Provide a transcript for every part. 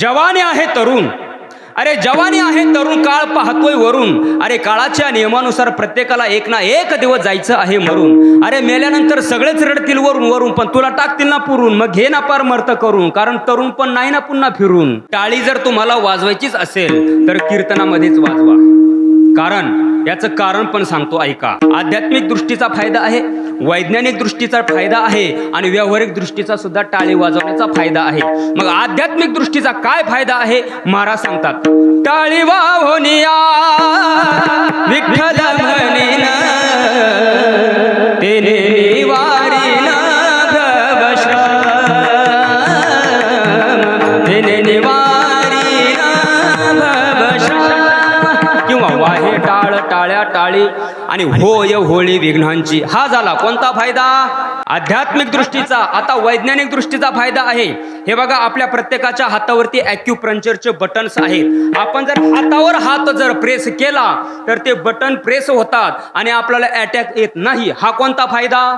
जवानी आहे तरुण. अरे जवानी आहे तरुण काळ पाहतोय वरून. अरे काळाच्या नियमानुसार प्रत्येकाला एक ना एक दिवस जायचं आहे मरून. अरे मेल्यानंतर सगळेच रडतील वरून वरून पण तुला टाकतील ना पुरून. मग घे ना पार मर्त करून कारण तरुण पण नाही ना पुन्हा फिरून. टाळी जर तुम्हाला वाजवायचीच असेल तर कीर्तनामध्येच वाजवा. कारण याचं कारण पण सांगतो ऐका. आध्यात्मिक दृष्टीचा फायदा आहे वैज्ञानिक दृष्टीचा फायदा आहे आणि व्यावहारिक दृष्टीचा सुद्धा टाळी वाजवण्याचा फायदा आहे. मग आध्यात्मिक दृष्टीचा काय फायदा आहे? महाराज सांगतात टाळी वाहोनिया विठ्ठल आणि होय होळी विघ्नांची. हा झाला कोणता फायदा? आध्यात्मिक दृष्टीचा. आता वैज्ञानिक दृष्टीचा फायदा आहे. हे बघा आपल्या प्रत्येकाच्या हातावरती अॅक्युप्रंचरचे बटन्स आहेत. आपण जर हातावर हात जर प्रेस केला तर ते बटन प्रेस होतात आणि आपल्याला अटॅक येत नाही. हा कोणता फायदा?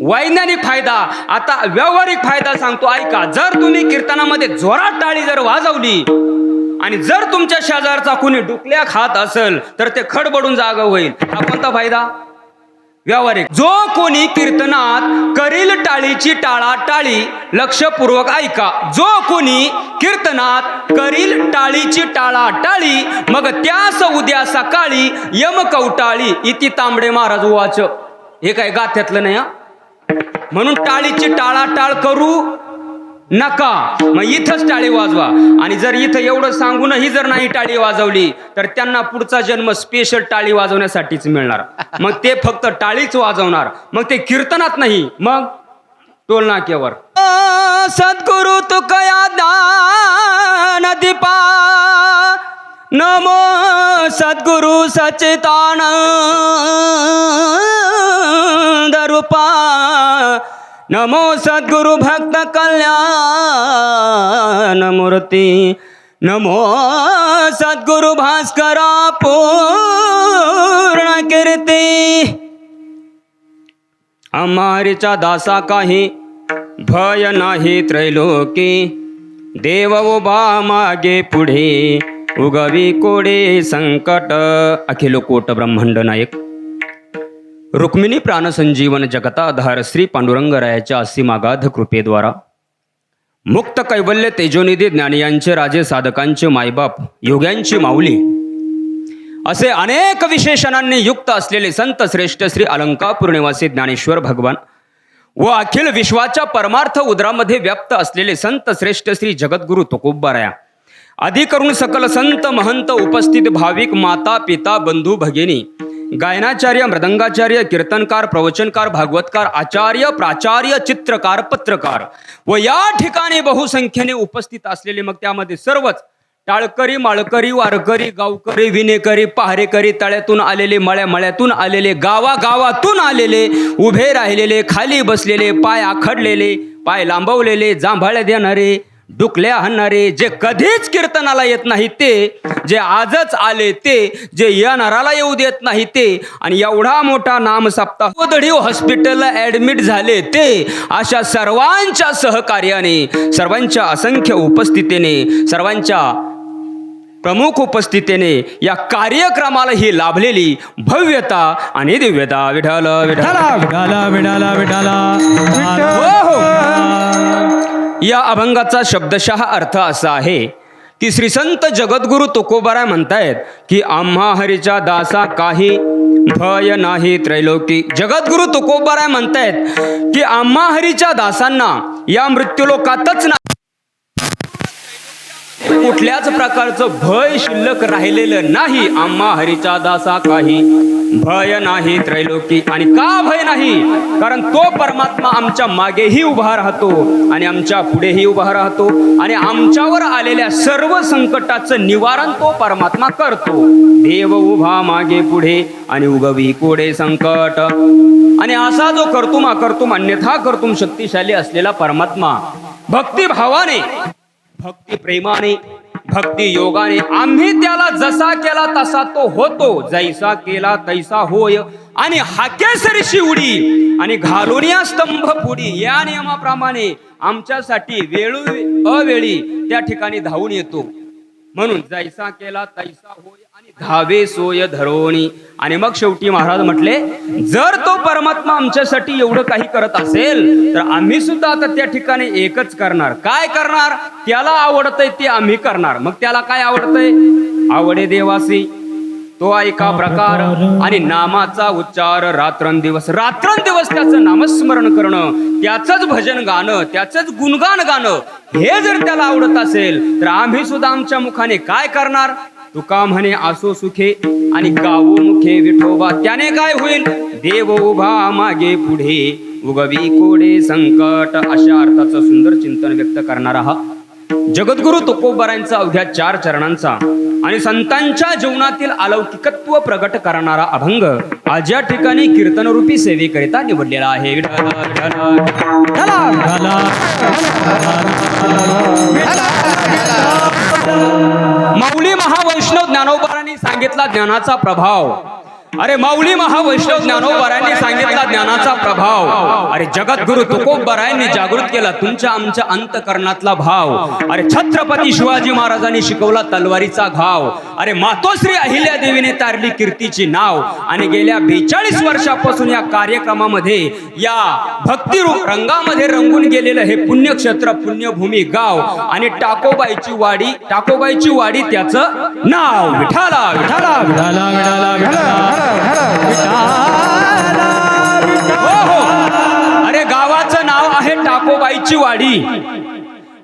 वैज्ञानिक फायदा. आता व्यावहारिक फायदा सांगतो. ऐका जर तुम्ही कीर्तनामध्ये जोरात टाळी जर वाजवली आणि जर तुमच्या शेजारचा कुणी डुकल्या खात असेल तर ते खडबडून जागा होईल. हा कोणता फायदा? व्यावहारिक. जो कोणी कीर्तनात करील टाळीची टाळा टाळी लक्षपूर्वक ऐका. जो कोणी कीर्तनात करील टाळीची टाळा टाळी मग त्यास उद्या सकाळी यम कवटाळी इति तांबडे महाराज वाच हे काय गाथ्यातलं नाही हा? म्हणून टाळीची टाळाटाळ करू नका. मग इथंच टाळी वाजवा. आणि जर इथं एवढं सांगूनही जर नाही टाळी वाजवली तर त्यांना पुढचा जन्म स्पेशल टाळी वाजवण्यासाठीच मिळणार. मग ते फक्त टाळीच वाजवणार. मग ते कीर्तनात नाही. मग टोलनाक्यावर. सद्गुरु तुकया दान दीपा. नमो सद्गुरु सचितान रूपा. नमो सद्गुरु भक्त कल्याण मूर्ती। नमो सद्गुरु भास्करा पूर्ण कीर्ती। अमारीचा दासा काही भय नाही त्रैलोकी। देव उभा मागे पुढे उगवी कोडे संकट। अखिल कोट ब्रह्मांड नायक। रुक्मिणी प्राणसंजीवन जगताधार श्री पांडुरंगरायाच्या असीमागाध कृपेद्वारा. मुक्त कैवल्य तेजोनिधी ज्ञानियांचे राजे साधकांचे मायबाप योग्यांची माऊली. असे अनेक विशेषणांनी युक्त असलेले संत श्रेष्ठ श्री अलंकापूर निवासी ज्ञानेश्वर भगवान व अखिल विश्वाच्या परमार्थ उदरामध्ये व्याप्त असलेले संत श्रेष्ठ श्री जगद्गुरु तुकोबाराया. अधिकरून सकल संत महंत उपस्थित भाविक माता पिता बंधू भगिनी गायनाचार्य मृदंगाचार्य कीर्तनकार प्रवचनकार भागवतकार आचार्य प्राचार्य चित्रकार पत्रकार व या ठिकाणी बहुसंख्येने उपस्थित असलेले मग त्यामध्ये सर्वच टाळकरी माळकरी वारकरी गावकरी विनेकरी पहारेकरी तळ्यातून आलेले मळ्या मळ्यातून आलेले गावा गावातून आलेले उभे राहिलेले खाली बसलेले पाय आखडलेले पाय लांबवलेले जांभाळ्या देणारे डुकल्या हाणणारे जे कधीच कीर्तनाला येत नाही ते जे आजच आले ते जे येणाराला येऊ देत नाही ते आणि एवढा मोठा नाम सप्ताह हॉस्पिटलला ऍडमिट झाले ते अशा सर्वांच्या सहकार्याने सर्वांच्या असंख्य उपस्थितीने सर्वांच्या प्रमुख उपस्थितीने या कार्यक्रमाला ही लाभलेली भव्यता आणि दिव्यता विठाला विठाला विठाला हो, हो. या अभंगाचा शब्दशः अर्थ असा आहे की श्री संत जगद्गुरु तुकोबारा म्हणतायत की आम्हा हरीच्या दासा काही भय नाही त्रैलोकी. जगद्गुरु तुकोबाराय म्हणतायत की आम्हा हरीच्या दासांना या मृत्यूलोकातच ना कुठल्याच प्रकारचं भय शिल्लक राहिलेलं नाही. आम्हा हरीचा दासा काही भय नाही त्रैलोकी. आणि का भय नाही? कारण तो परमात्मा आमच्या मागेही उभा राहतो आणि आमच्या पुढेही उभा राहतो आणि आमच्यावर आलेल्या सर्व संकटाचं निवारण तो परमात्मा करतो. देव उभा मागे पुढे आणि उगवी कोडे संकट. आणि असा जो कर्तुम अकर्तुम अन्यथा कर्तुम शक्तिशाली असलेला परमात्मा भक्तिभावाने भक्ती प्रेमाने भक्ती योगाने आम्ही त्याला जसा केला तसा तो होतो. जैसा केला तैसा होय. आणि हाकेसरीशी उडी आणि घालून या स्तंभ पुढी. या नियमाप्रमाणे आमच्यासाठी वेळू अवेळी त्या ठिकाणी धावून येतो. म्हणून जैसा केला तैसा होय. धावे सोय धरोणी आणि मग शेवटी महाराज म्हटले जर तो परमात्मा आमच्यासाठी एवढं काही करत असेल तर आम्ही सुद्धा आता त्या ठिकाणी एकच करणार. काय करणार? त्याला आवडतंय ते आम्ही करणार. मग त्याला काय आवडतंय? आवडे देवासी. तो ऐका प्रकार. आणि नामाचा उच्चार रात्रंदिवस. रात्रंदिवस त्याचं नामस्मरण करणं त्याचंच भजन गाणं त्याचंच गुणगान गाणं हे जर त्याला आवडत असेल तर आम्ही सुद्धा आमच्या मुखाने काय करणार? तुका म्हणे आसो सुखे आणि गावो मुखे विठोबा. त्याने काय होईल? देव उभा मागे पुढे. उगवी कोडे संकट. अशा अर्थाचं सुंदर चिंतन व्यक्त करणारा हा जगद्गुरु तुकोबरांचा अवघ्या चार चरणांचा आणि संतांच्या जीवनातील अलौकिकत्व प्रगट करणारा अभंग आज या ठिकाणी कीर्तनरूपी सेवेकरिता निवडलेला आहे. मौली माऊली महावैष्णव ज्ञानोबारांनी सांगितला ज्ञानाचा प्रभाव. अरे माऊली महावैष्णव ज्ञानोबारांनी सांगितला ज्ञानाचा प्रभाव. अरे जगद्गुरु तुकोबरायांनी जागृत केला तुमच्या आमच्या अंतकरणातला भाव. अरे छत्रपती शिवाजी महाराजांनी शिकवला तलवारीचा घाव. अरे मातोश्री अहिल्या देवीने तारली कीर्तीची नाव. आणि गेल्या बेचाळीस वर्षापासून या कार्यक्रमामध्ये या भक्ती रु- रंगामध्ये रंगून गेलेलं हे पुण्यक्षेत्र पुण्यभूमी गाव. आणि टाकोबाईची वाडी टाकोबाईची वाडी त्याचं नाव. विठाला विठाला विठाला विठाला विठाला अरे गावाचं नाव आहे टाकोबाईची वाडी.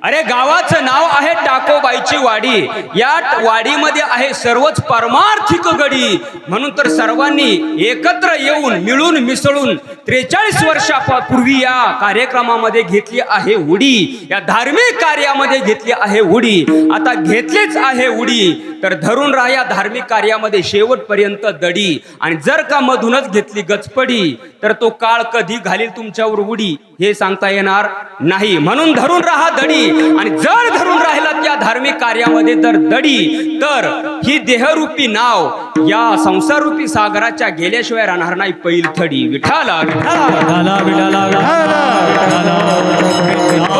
अरे गावाचं नाव आहे टाकोबाईची वाडी. या वाडीमध्ये आहे सर्वच परमार्थिक गडी. म्हणून तर सर्वांनी एकत्र येऊन मिळून मिसळून त्रेचाळीस वर्षापूर्वी या कार्यक्रमामध्ये घेतली आहे उडी. या धार्मिक कार्यामध्ये घेतली आहे उडी. आता घेतलीच आहे उडी. तर धरून राहा या धार्मिक कार्यामध्ये शेवटपर्यंत दडी. आणि जर का मधूनच घेतली गचपडी तर तो काळ कधी घालील तुमच्यावर उडी हे सांगता येणार नाही. म्हणून धरून राहा दडी. आणि जर धरून राहिला त्या धार्मिक कार्यामध्ये तर दडी तर ही देहरूपी नाव या संसाररूपी सागराच्या गेल्याशिवाय राहणार नाही पैलथडी. विठाला विठाला विठाला विठाला विठाला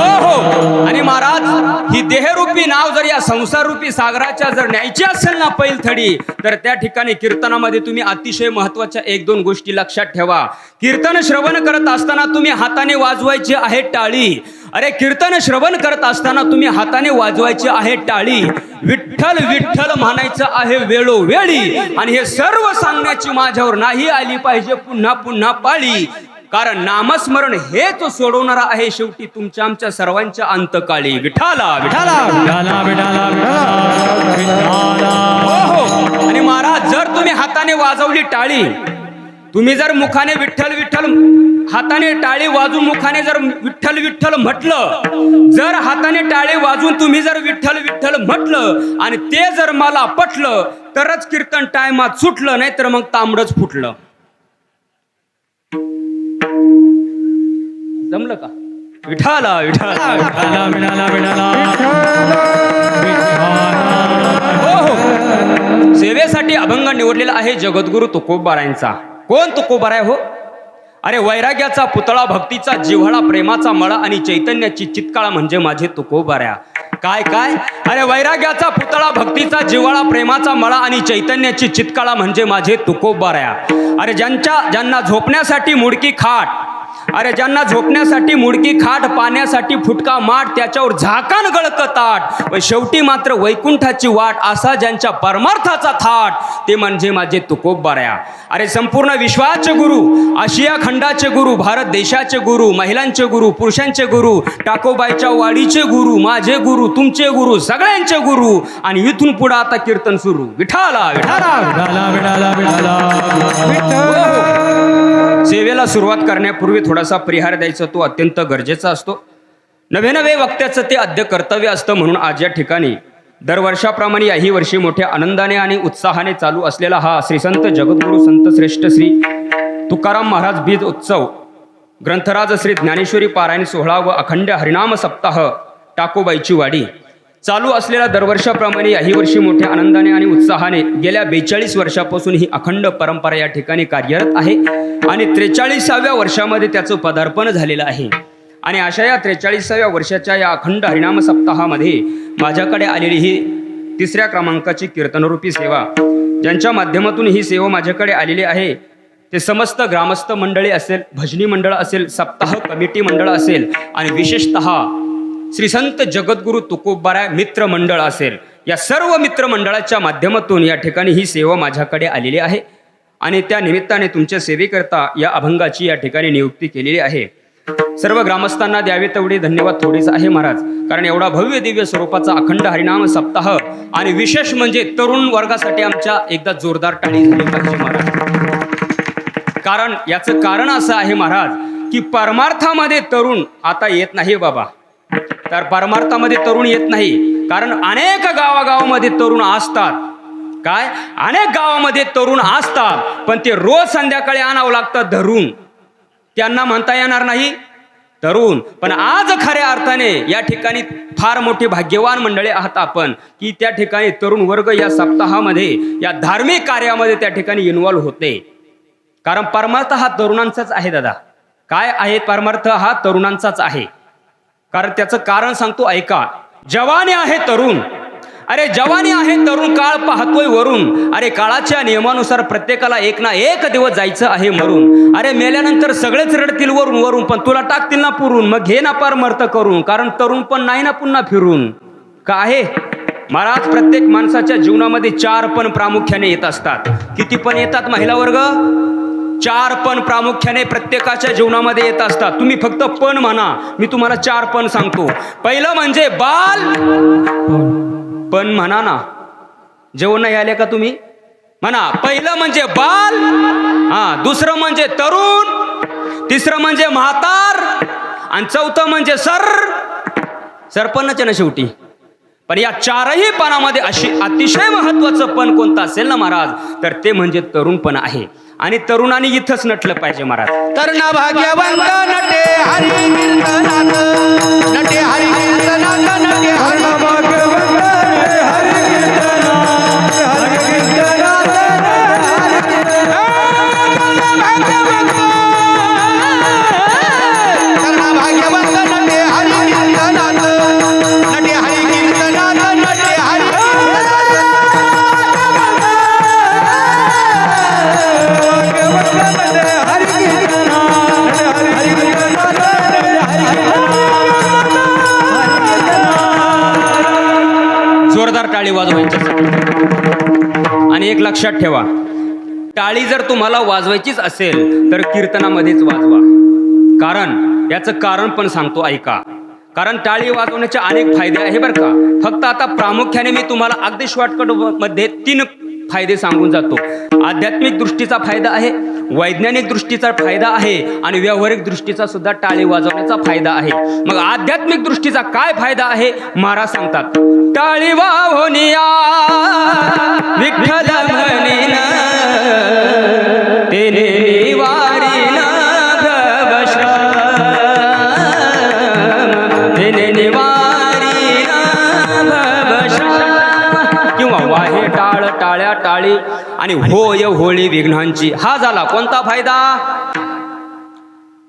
हो हो. आणि महाराज ही देहरूपी नाव जर या संसाररूपी सागराच्या जर न्यायची असेल ना पैल थडी तर त्या ठिकाणी कीर्तनामध्ये तुम्ही अतिशय महत्त्वाच्या एक दोन गोष्टी लक्षात ठेवा. कीर्तन श्रवण करत असताना तुम्ही हाताने वाजवायची आहे टाळी. अरे कीर्तन श्रवण करत असताना तुम्ही हाताने वाजवायची आहे टाळी. विठ्ठल विठ्ठल म्हणायचं आहे वेळोवेळी आणि हे सर्व सांगण्याची माझ्यावर नाही आली पाहिजे पुन्हा पुन्हा पाळी. कारण नामस्मरण हेच सोडवणारा आहे शेवटी तुमच्या आमच्या सर्वांच्या अंतकाळी. विठाला विठाला विठाला विठाला हो हो. आणि महाराज जर तुम्ही हाताने वाजवली टाळी तुम्ही जर मुखाने विठ्ठल विठ्ठल हाताने टाळी वाजून मुखाने जर विठ्ठल विठ्ठल म्हटलं जर हाताने टाळी वाजून तुम्ही जर विठ्ठल विठ्ठल म्हटलं आणि ते जर मला पटलं तरच कीर्तन टायमात सुटलं नाही तर मग तांबडच फुटलं. जमलं का? विठाला विठाला विठाला. विठाला विठाला. हो हो. सेवेसाठी अभंग निवडलेला आहे जगद्गुरु तुकोबारायांचा. कोण तुकोबाराय हो? अरे वैराग्याचा पुतळा भक्तीचा जिव्हाळा प्रेमाचा मळा आणि चैतन्याची चितकाळा म्हणजे माझे तुकोबाऱ्या. काय काय? अरे वैराग्याचा पुतळा भक्तीचा जिव्हाळा प्रेमाचा मळा आणि चैतन्याची चितकाळा म्हणजे माझे तुकोबाऱ्या. अरे ज्यांच्या ज्यांना झोपण्यासाठी मुडकी खाट अरे ज्यांना झोपण्यासाठी मुडकी खाट पाण्यासाठी फुटका माठ त्याच्यावर झाकान गळक ताट व शेवटी मात्र वैकुंठाची वाट असा ज्यांच्या परमार्थाचा थाट ते म्हणजे माझे तुकोबाऱ्या अरे संपूर्ण विश्वाचे गुरु आशिया खंडाचे गुरु भारत देशाचे गुरु महिलांचे गुरु पुरुषांचे गुरु टाकोबाईच्या वाडीचे गुरु माझे गुरु तुमचे गुरु सगळ्यांचे गुरु आणि इथून पुढे आता कीर्तन सुरू. विठाला विठाला विठाला विठाला विठाला सेवेला सुरुवात करण्यापूर्वी थोडासा परिहार द्यायचा तो अत्यंत गरजेचा असतो. नवे नवे वक्त्याचं ते अद्य कर्तव्य असतं म्हणून आज या ठिकाणी दरवर्षाप्रमाणे याही वर्षी मोठ्या आनंदाने आणि उत्साहाने चालू असलेला हा श्री संत जगद्गुरु संत श्रेष्ठ श्री तुकाराम महाराज बीज उत्सव ग्रंथराज श्री ज्ञानेश्वरी पारायण सोहळा व अखंड हरिनाम सप्ताह टाकोबाईची वाडी चालू असलेल्या दरवर्षाप्रमाणे याही वर्षी मोठ्या आनंदाने आणि उत्साहाने गेल्या बेचाळीस वर्षापासून ही अखंड परंपरा या ठिकाणी कार्यरत आहे. आणि त्रेचाळीसाव्या वर्षामध्ये त्याचं पदार्पण झालेलं आहे. आणि अशा या त्रेचाळीसाव्या वर्षाच्या या अखंड हरिणाम सप्ताहामध्ये माझ्याकडे आलेली ही तिसऱ्या क्रमांकाची कीर्तनरूपी सेवा ज्यांच्या माध्यमातून ही सेवा माझ्याकडे आलेली आहे ते समस्त ग्रामस्थ मंडळी असेल भजनी मंडळ असेल सप्ताह कमिटी मंडळ असेल आणि विशेषतः श्री संत जगद्गुरु तुकोबाराय मित्र मंडळ असेल. या सर्व मित्रमंडळाच्या माध्यमातून या ठिकाणी ही सेवा माझ्याकडे आलेली आहे. आणि त्या निमित्ताने तुमच्या सेवेकरता या अभंगाची या ठिकाणी नियुक्ती केलेली आहे. सर्व ग्रामस्थांना द्यावे तेवढे धन्यवाद थोडेच आहे महाराज. कारण एवढा भव्य दिव्य स्वरूपाचा अखंड हरिनाम सप्ताह आणि विशेष म्हणजे तरुण वर्गासाठी आमच्या एकदा जोरदार टाळी झाली पाहिजे महाराज. कारण याचं कारण असं आहे महाराज की परमार्थामध्ये तरुण आता येत नाही बाबा. तर परमार्थामध्ये तरुण येत नाही. कारण अनेक गावागावामध्ये तरुण असतात. काय? अनेक गावामध्ये तरुण असतात. पण ते रोज संध्याकाळी आणावं लागतं धरून. त्यांना म्हणता येणार नाही. तरुण. पण आज खऱ्या अर्थाने या ठिकाणी फार मोठी भाग्यवान मंडळी आहात आपण की त्या ठिकाणी तरुण वर्ग या सप्ताहामध्ये या धार्मिक कार्यामध्ये त्या ठिकाणी इन्व्हॉल्व्ह होते कारण परमार्थ हा तरुणांचाच आहे दादा. काय आहे परमार्थ? हा तरुणांचाच आहे. कारण त्याचं कारण सांगतो ऐका. जवानी आहे तरुण. अरे जवानी आहे तरुण काळ पाहतोय वरून. अरे काळाच्या नियमानुसार प्रत्येकाला एक ना एक दिवस जायचं आहे मरून अरे मेल्यानंतर सगळेच रडतील वरून वरून पण तुला टाकतील ना पुरून. मग घे ना परमार्थ करून कारण तरुण पण नाही ना पुन्हा फिरून. का आहे? महाराज प्रत्येक माणसाच्या जीवनामध्ये चार पण प्रामुख्याने येत असतात. किती पण येतात महिला वर्ग? चार पण प्रामुख्याने प्रत्येकाच्या जीवनामध्ये येत असतात. तुम्ही फक्त पण म्हणा. मी तुम्हाला चार पण सांगतो. पहिलं म्हणजे बाल. पण म्हणा ना. जेवण नाही आले का तुम्ही? म्हणा. पहिलं म्हणजे बाल. हा. दुसरं म्हणजे तरुण. तिसरं म्हणजे म्हातार. आणि चौथं म्हणजे सर. सरपणच ना शेवटी. पण या चारही पणामध्ये अशी अतिशय महत्वाचं पण कोणतं असेल ना महाराज? तर ते म्हणजे तरुणपण आहे. आणि तरुणांनी इथंच नटलं पाहिजे महाराज तरुणा भाग्यवंत नटे हरी नटे हरी नटे हरी लक्षात ठेवा. टाळी जर तुम्हाला वाजवायचीच असेल तर कीर्तनामध्येच वाजवा. कारण याचं कारण पण सांगतो ऐका. कारण टाळी वाजवण्याचे अनेक फायदे आहे बरं का. फक्त आता प्रामुख्याने मी तुम्हाला अगदी शॉर्टकटमध्ये तीन फायदे सांगून जातो. आध्यात्मिक दृष्टीचा फायदा आहे वैज्ञानिक दृष्टीचा फायदा आहे आणि व्यावहारिक दृष्टीचा सुद्धा टाळी वाजवण्याचा फायदा आहे. मग आध्यात्मिक दृष्टीचा काय फायदा आहे? महाराज सांगतात टाळी वाहोनिया विठ्ठल म्हणीन आणि होय होळी विघ्नांची. हा झाला. कोणता फायदा?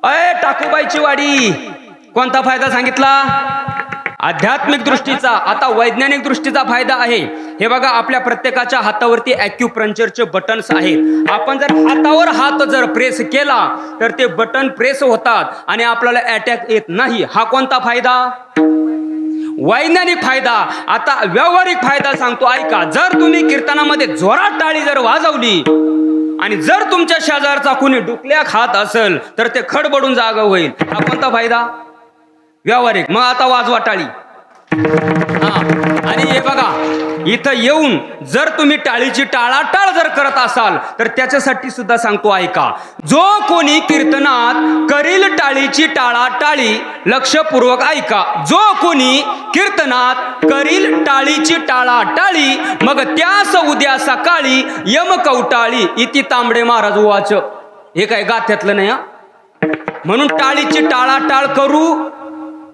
अय टाकूबाईची वाडी. कोणता फायदा सांगितला? आध्यात्मिक दृष्टीचा. आता वैज्ञानिक दृष्टीचा फायदा आहे. हे बघा आपल्या प्रत्येकाच्या हातावरती अॅक्युप्रंचरचे बटन्स आहेत. आपण जर हातावर हात जर प्रेस केला तर ते बटन प्रेस होतात आणि आपल्याला अटॅक येत नाही. हा कोणता फायदा? वैज्ञानिक फायदा. आता व्यावहारिक फायदा सांगतो ऐका. जर तुम्ही कीर्तनामध्ये जोरात टाळी जर वाजवली आणि जर तुमच्या शेजारचा कुणी डुकल्या खात असेल तर ते खडबडून जागा होईल. हा कोणता फायदा? व्यावहारिक. मग आता वाजवा टाळी. हा आणि हे बघा इथं येऊन जर तुम्ही टाळीची टाळाटाळ जर करत असाल तर त्याच्यासाठी सुद्धा सांगतो ऐका. जो कोणी कीर्तनात करील टाळीची टाळाटाळी लक्षपूर्वक ऐका. जो कोणी कीर्तनात करील टाळीची टाळाटाळी मग त्यास उद्या सकाळी यम कवटाळी इति तांबडे महाराज वाच हे काय गाथ्यातलं नाही हा? म्हणून टाळीची टाळाटाळ करू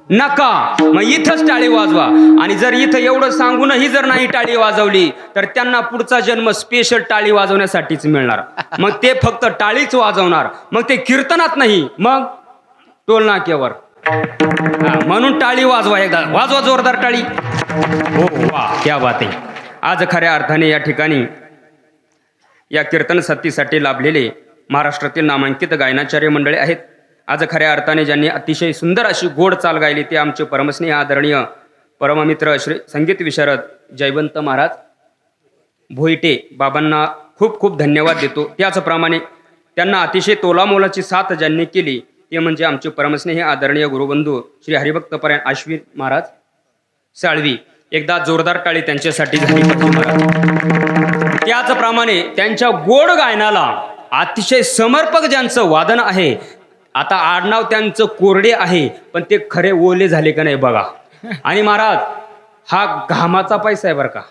नका. मग इथंच टाळी वाजवा. आणि जर इथं एवढं सांगूनही जर नाही टाळी वाजवली तर त्यांना पुढचा जन्म स्पेशल टाळी वाजवण्यासाठीच मिळणार. मग ते फक्त टाळीच वाजवणार. मग ते कीर्तनात नाही. मग टोलनाक्यावर. म्हणून टाळी वाजवा एकदा. वाजवा जोरदार टाळी. हो वा क्या बात आहे. आज खऱ्या अर्थाने या ठिकाणी या कीर्तन सत्तीसाठी लाभलेले महाराष्ट्रातील नामांकित गायनाचार्य मंडळी आहेत. आज खऱ्या अर्थाने ज्यांनी अतिशय सुंदर अशी गोड चाल गायली ते आमचे परमस्नेह आदरणीय परममित्र श्री संगीत विशारद जयवंत महाराज भोईटे बाबांना खूप खूप धन्यवाद देतो. त्याचप्रमाणे त्यांना अतिशय तोलामोलाची साथ ज्यांनी केली ते म्हणजे आमचे परमस्नेह आदरणीय गुरुबंधू श्री हरिभक्तपरायण आश्विन महाराज साळवी. एकदा जोरदार टाळी त्यांच्यासाठी झाली. त्याचप्रमाणे त्यांच्या गोड गायनाला अतिशय समर्पक ज्यांचं वादन आहे आता आडनाव त्यांचं कोरडे आहे पण ते खरे ओले झाले का नाही बघा. आणि महाराज हा घामाचा पैसा आहे बरं का.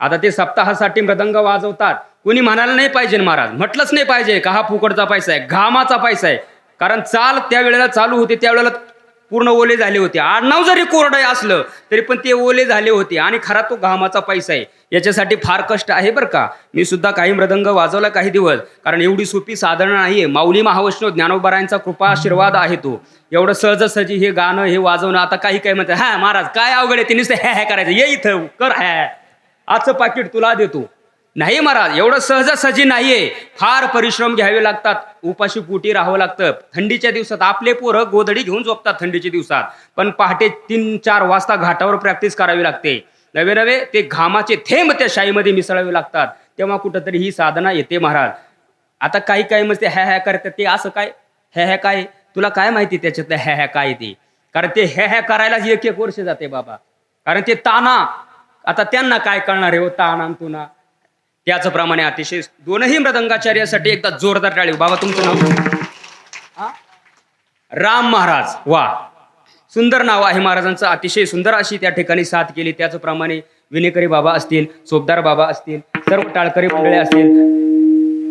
आता ते सप्ताहासाठी मृदंग वाजवतात. कोणी म्हणायला नाही पाहिजे महाराज. म्हटलंच नाही पाहिजे का हा फुकटचा पैसा आहे घामाचा पैसा आहे. कारण चाल त्या वेळेला चालू होते त्यावेळेला पूर्ण ओले झाले होते. आडनाव जरी कोरडं असलं तरी पण ते ओले झाले होते आणि खरा तो घामाचा पैसा आहे. याच्यासाठी फार कष्ट आहे बरं का. मी सुद्धा काही मृदंग वाजवला काही दिवस. कारण एवढी सोपी साधारण नाही आहे. माऊली महावैष्णव ज्ञानोबरायांचा कृपा आशीर्वाद आहे तो. एवढं सहजासहजी हे गाणं हे वाजवणं आता काही काही म्हणतात हा महाराज काय अवघड आहे ते नुसतं हॅ हॅ करायचं. ये इथं कर हॅ. आजचं पाकिट तुला देतो. नाही महाराज एवढं सहजासहजी नाहीये. फार परिश्रम घ्यावे लागतात. उपाशी पोटी राहावं लागतं. थंडीच्या दिवसात आपले पोरं गोधडी घेऊन झोपतात थंडीच्या दिवसात. पण पहाटे तीन चार वाजता घाटावर प्रॅक्टिस करावी लागते. नवे नवे ते घामाचे थेंब त्या शाईमध्ये मिसळावे लागतात. तेव्हा कुठंतरी ही साधना येते महाराज. आता काही काही म्हणजे ह्या हॅ हॅ करतात ते असं काय? हॅ हॅ काय? तुला काय माहिती त्याच्यातलं हॅ हॅ काय ते? कारण ते हॅ हॅ करायलाच एक एक वर्ष जाते बाबा. कारण ते ताना. आता त्यांना काय कळणार आहे हो ताना तुना? त्याचप्रमाणे अतिशय दोनही मृदंगाचार्यासाठी एकदा जोरदार टाळी. बाबा तुमचं नाव? हा? राम महाराज. वा. सुंदर नाव आहे महाराजांचं. अतिशय सुंदर अशी त्या ठिकाणी साथ केली. त्याचप्रमाणे विनेकरी बाबा असतील सोबदार बाबा असतील सर्व टाळकरी मंडळे असतील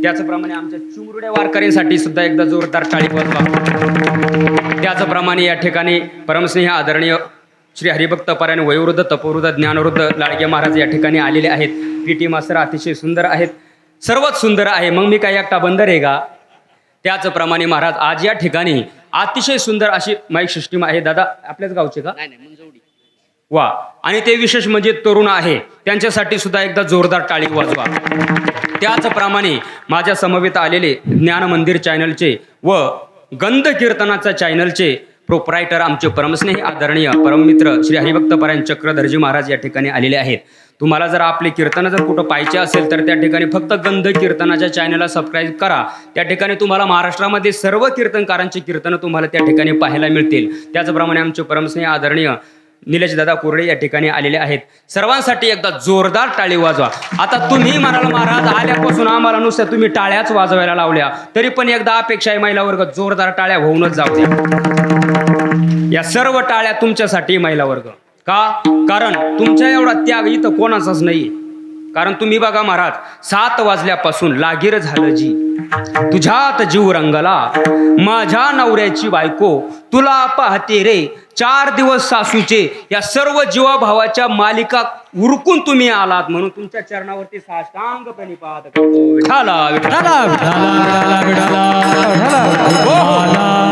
त्याचप्रमाणे आमच्या चुमरुड्या वारकऱ्यांसाठी सुद्धा एकदा जोरदार टाळी वाजवा. त्याचप्रमाणे या ठिकाणी परमस्नेह आदरणीय श्री हरिभक्त पारायण वयोवृद्ध तपोवृद्ध ज्ञानवृद्ध लाडगे महाराज या ठिकाणी आलेले आहेत. पी टी मास्तर अतिशय सुंदर आहेत. सर्वात सुंदर आहे. मग मी काय एकटा बंदर आहे का? त्याचप्रमाणे महाराज आज या ठिकाणी अतिशय सुंदर अशी माईक सिस्टीम आहे. दादा आपल्याच गावचे का? वा. आणि ते विशेष म्हणजे तरुण आहे. त्यांच्यासाठी सुद्धा एकदा जोरदार टाळी वाजवा. त्याचप्रमाणे माझ्या समवेत आलेले ज्ञान मंदिर चॅनलचे व गंध कीर्तनाचा चॅनलचे प्रोपरायटर आमचे परमस्नेही आदरणीय परममित्र श्री हरिभक्त परायण चक्रधरजी महाराज या ठिकाणी आलेले आहेत. तुम्हाला जर आपले कीर्तन जर कुठं पाहिजे असेल तर त्या ठिकाणी फक्त गंध कीर्तनाच्या चॅनलला सबस्क्राईब करा. त्या ठिकाणी तुम्हाला महाराष्ट्रामध्ये सर्व कीर्तनकारांची कीर्तनं तुम्हाला त्या ठिकाणी पाहायला मिळतील. त्याचप्रमाणे आमचे परमस्नेही आदरणीय निलेश दादा कोरडे या ठिकाणी आलेले आहेत. सर्वांसाठी एकदा जोरदार टाळी वाजवा. आता तुम्ही म्हणाल महाराज आल्यापासून आम्हाला नुसत्या तुम्ही टाळ्याच वाजवायला लावल्या. तरी पण एकदा अपेक्षा आहे महिला वर्ग जोरदार टाळ्या होऊनच जाऊ द्या. या सर्व टाळ्या तुमच्यासाठी महिला वर्ग का? कारण तुमच्या एवढा त्याग इथं कोणाचाच नाही कारण तुम्ही बघा महाराज सात वाजल्यापासून लागीर झालं जी. तुझ्यात जीव रंगला माझ्या नवऱ्याची बायको तुला पाहते रे चार दिवस सासूचे या सर्व जीवाभावाच्या मालिका उरकून तुम्ही आलात म्हणून तुमच्या चरणावरती साष्टांगपणे पाहत विठाला विठाला विठाला विठाला